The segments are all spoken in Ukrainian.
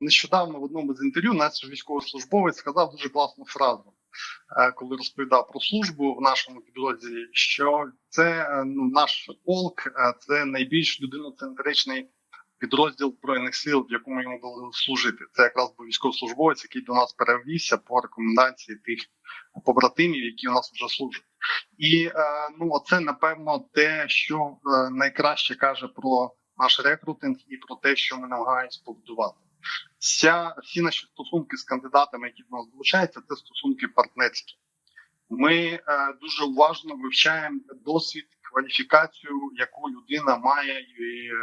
Нещодавно в одному з інтерв'ю наш військовослужбовець сказав дуже класну фразу, е, коли розповідав про службу в нашому підрозділі, що це е, ну, наш полк, е, це найбільш людиноцентричний підрозділ збройних сил, в якому йому було служити. Це якраз був військовослужбовець, який до нас перевівся по рекомендації тих побратимів, які у нас вже служать. І ну, оце напевно те, що найкраще каже про наш рекрутинг і про те, що ми намагаємось побудувати. Вся, всі наші стосунки з кандидатами, які до нас долучаються, це стосунки партнерські. Ми е, дуже уважно вивчаємо досвід, кваліфікацію, яку людина має і е,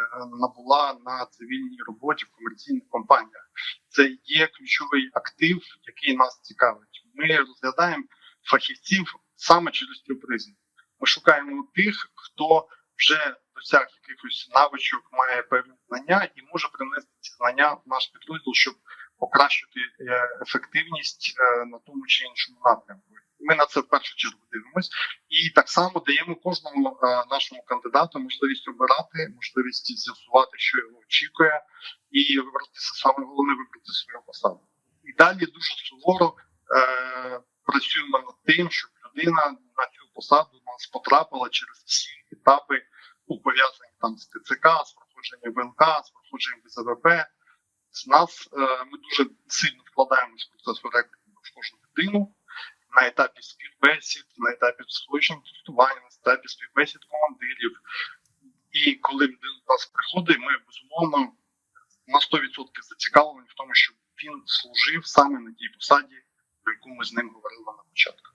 набула на цивільній роботі в комерційних компаніях. Це є ключовий актив, який нас цікавить. Ми розглядаємо фахівців саме через цю призму. Ми шукаємо тих, хто вже досяг якихось навичок, має певні знання і може принести ці знання в наш підрозділ, щоб покращити е, ефективність е, на тому чи іншому напрямку. Ми на це в першу чергу дивимось, і так само даємо кожному е, нашому кандидату можливість обирати, можливість з'ясувати, що його очікує, і вибрати саме головне вибрати свою посаду. І далі дуже суворо е, працюємо над тим, щоб людина на цю посаду нас потрапила через всі етапи, ну, пов'язані там з ТЦК, з проходженням ВЛК, з проходженням БЗВП. З нас е, ми дуже сильно вкладаємось в процес рекрутингу в кожну людину на етапі співбесід, на етапі психологічного тестування, на етапі співбесід командирів. І коли людина до нас приходить, ми безумовно на 100% зацікавлені в тому, щоб він служив саме на тій посаді, про яку ми з ним говорили на початку.